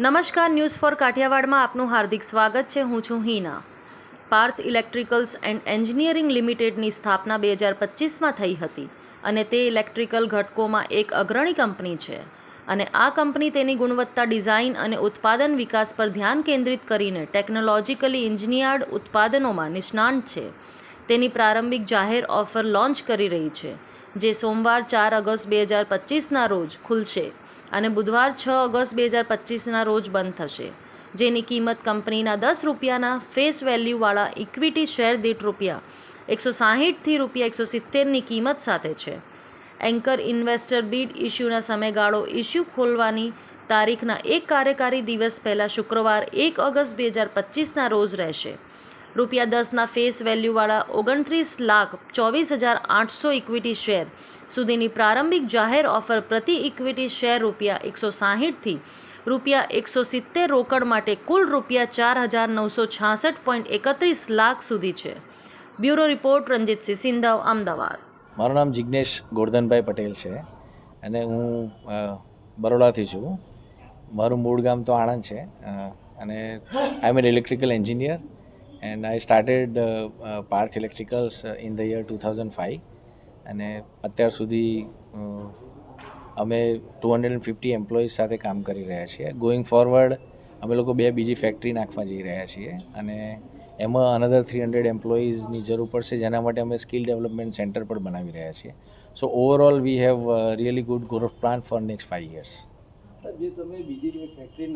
નમસ્કાર, news for કાઠિયાવાડમાં આપનું હાર્દિક સ્વાગત છે. હું છું Hina. Parth electricals and engineering લિમિટેડની સ્થાપના બે હજાર પચીસમાં થઈ હતી અને તે ઇલેક્ટ્રિકલ ઘટકોમાં એક અગ્રણી કંપની છે. અને આ કંપની તેની ગુણવત્તા ડિઝાઇન અને ઉત્પાદન વિકાસ પર ધ્યાન કેન્દ્રિત કરીને ટેકનોલોજીકલી ઇન્જિનિયર્ડ ઉત્પાદનોમાં નિષ્ણાંત છે. તેની પ્રારંભિક જાહેર ઓફર લોન્ચ કરી રહી છે, જે સોમવાર ચાર ઓગસ્ટ બે હજાર પચીસના રોજ ખુલશે. અને બુધવાર છ ઓગસ્ટ બે હજાર પચીસના રોજ બંધ થશે. જેની કિંમત કંપનીના દસ રૂપિયાના ફેસ વેલ્યુવાળા ઇક્વિટી શેર દીઠ રૂપિયા એકસો સાહીઠથી રૂપિયા એકસો સિત્તેરની કિંમત સાથે છે. એન્કર ઇન્વેસ્ટર બીડ ઇસ્યુના સમયગાળો ઇસ્યુ ખોલવાની તારીખના એક કાર્યકારી દિવસ પહેલાં શુક્રવાર એક ઓગસ્ટ બે હજાર પચીસના રોજ રહેશે. રૂપિયા દસના ફેસ વેલ્યુવાળા ઓગણત્રીસ લાખ ચોવીસ હજાર આઠસો ઇક્વિટી શેર સુધીની પ્રારંભિક જાહેર ઓફર પ્રતિ ઇક્વિટી શેર રૂપિયા એકસો સાહીઠથી રૂપિયા એકસો સિત્તેર રોકડ માટે કુલ રૂપિયા ચાર હજાર નવસો છાસઠ પોઈન્ટ એકત્રીસ લાખ સુધી છે. Bureau report Ranjitsinh Sindhav Ahmedabad. મારું નામ જિજ્ઞેશ ગોરધનભાઈ પટેલ છે અને હું બરોડાથી છું. મારું મૂળ ગામ તો આણંદ છે અને I am an electrical engineer and I started Parth electricals in the year two thousand five અને અત્યાર સુધી અમે two hundred and fifty employees સાથે કામ કરી રહ્યા છીએ. ગોઈંગ ફોરવર્ડ અમે લોકો બે બીજી ફેક્ટરી નાખવા જઈ રહ્યા છીએ. અને એમાં અનધર થ્રી હંડ્રેડ એમ્પ્લોઈઝની જરૂર પડશે, જેના માટે અમે સ્કિલ ડેવલપમેન્ટ સેન્ટર પણ બનાવી રહ્યા છીએ. So overall we have really good growth plan for next five years જે તમે બીજી કોઈ ફેક્ટરી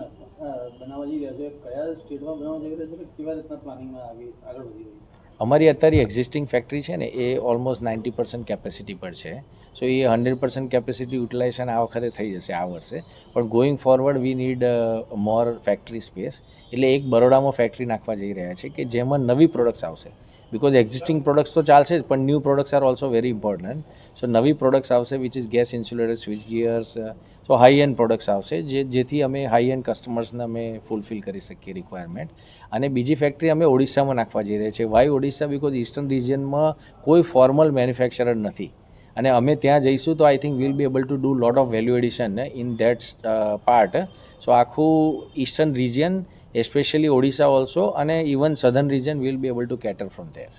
બનાવવા જઈ રહ્યા છો કયા સ્ટેટમાં બનાવવા જઈ રહ્યા છો કેવા રીતના પ્લાનિંગમાં આવી, આગળ વધી રહી અમારી અત્યારે એક્ઝિસ્ટિંગ ફેક્ટરી છે ને, એ ઓલમોસ્ટ નાઇન્ટી પર્સન્ટ કેપેસિટી પર છે. So a hundred percent capacity utilization આ વખતે થઈ જશે, આ વર્ષે. પણ going forward we need more factory space એટલે એક બરોડામાં ફેક્ટરી નાખવા જઈ રહ્યા છે કે જેમાં નવી પ્રોડક્ટ્સ આવશે. બિકોઝ એક્ઝિસ્ટિંગ પ્રોડક્ટ્સ તો ચાલશે જ, પણ new products are also very important so નવી પ્રોડક્ટ્સ આવશે which is gas insulator switch gears so high end products આવશે, જે, જેથી અમે હાઈ એન્ડ કસ્ટમર્સને અમે ફૂલફિલ કરી શકીએ રિક્વાયરમેન્ટ અને બીજી ફેક્ટરી અમે ઓડિશામાં નાખવા જઈ રહ્યા છીએ. વાય ઓડિશા? બિકોઝ ઇસ્ટર્ન રિજિયનમાં કોઈ ફોર્મલ મેન્યુફેક્ચરર નથી. અને અમે ત્યાં જઈશું તો I think will be able to do lot of value addition in that part so આખું eastern region especially Odisha also અને even southern region will be able to cater from there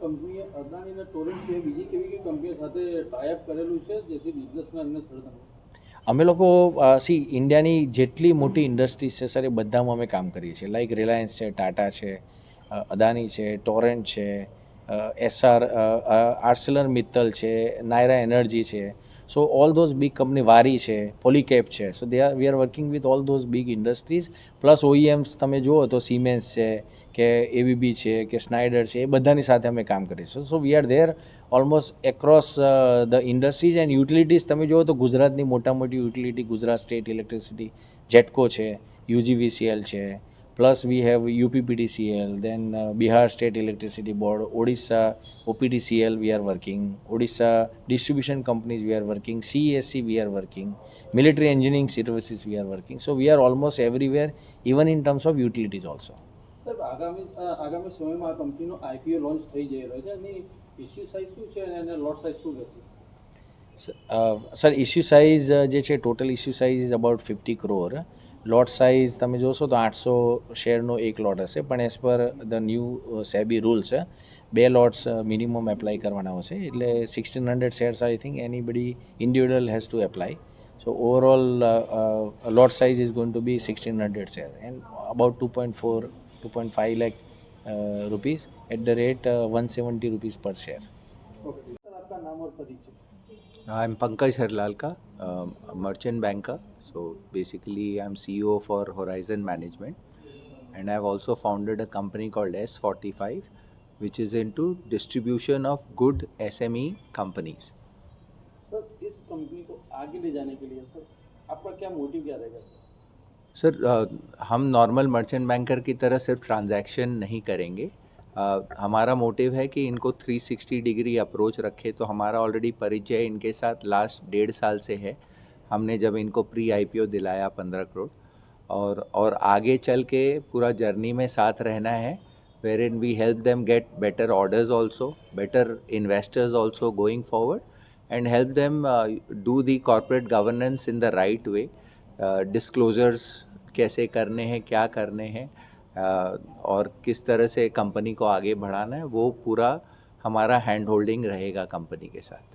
કંપનીએ અદાણી અને ટોરેન્ટ સિવાય બીજી કેવી કેવી કંપનીઓ સાથે ટાઈઅપ કરેલું છે જેથી બિઝનેસમાં એમને સરળતા અમે લોકો સી ઇન્ડિયાની જેટલી મોટી ઇન્ડસ્ટ્રીઝ છે સર એ બધામાં અમે કામ કરીએ છીએ. લાઈક રિલાયન્સ છે ટાટા છે અદાની છે ટોરેન્ટ છે એસઆર આર્સેલર મિત્તલ છે નાયરા એનર્જી છે. So all those big company Waaree છે પોલીકેપ છે. So they are we are working with all those big industries plus OEMs તમે જુઓ તો સિમેન્સ છે, કે એવીબી છે, કે સ્નાઇડર છે, એ બધાની સાથે અમે કામ કરીશું so we are there almost across the industries and utilities તમે જુઓ તો ગુજરાતની મોટા મોટી utility Gujarat state electricity GETCO છે યુજીવીસીએલ છે plus we have UPPDCL then Bihar state electricity board Odisha OPDCL we are working Odisha distribution companies we are working CSC we are working military engineering services we are working so we are almost everywhere even in terms of utilities also sir આગામી અ, આગામી સમયમાં આ કંપનીનો IPO launch થઈ જઈ રહ્યો છે એની issue size શું છે અને એને લોટ સાઇઝ શું રહેશે સર ઇસ્યુ સાઇઝ જે છે total issue size is about fifty crore lot size તમે જોશો તો આઠસો શેરનો એક લોટ હશે પણ as per the new SEBI rules બે લોટ્સ મિનિમમ એપ્લાય કરવાના હશે એટલે sixteen hundred shares I think anybody individual has to apply so overall lot size is going to be sixteen hundred share and about two point four two point five lakh rupees at the rate one seventy rupees per share okay એમ પંકજ નામ or um, a merchant banker. So basically, I'm CEO for Horizon Management, and I've also founded a company called S45, which is into distribution of good SME companies. Sir इस company को आगे ले जाने के लिए sir आपका क्या motive क्या रहेगा सर सर हम नॉर्मल मर्चेंट बैंकर की तरह सिर्फ़ ट्रांजैक्शन नहीं करेंगे uh, हमारा मोटिव है कि इनको 360 डिग्री अप्रोच रखे तो हमारा ऑलरेडी परिचय इनके साथ लास्ट डेढ़ साल से है। हमने जब इनको प्री आईपीओ दिलाया पंद्रह करोड़ और और आगे चल के पूरा जर्नी में साथ रहना है where in we help them get better orders also better investors also going forward and help them do the corporate governance in the right way uh, कैसे करने हैं क्या करने हैं और किस तरह से कंपनी को आगे बढ़ाना है वो पूरा हमारा हैंड होल्डिंग रहेगा कंपनी के साथ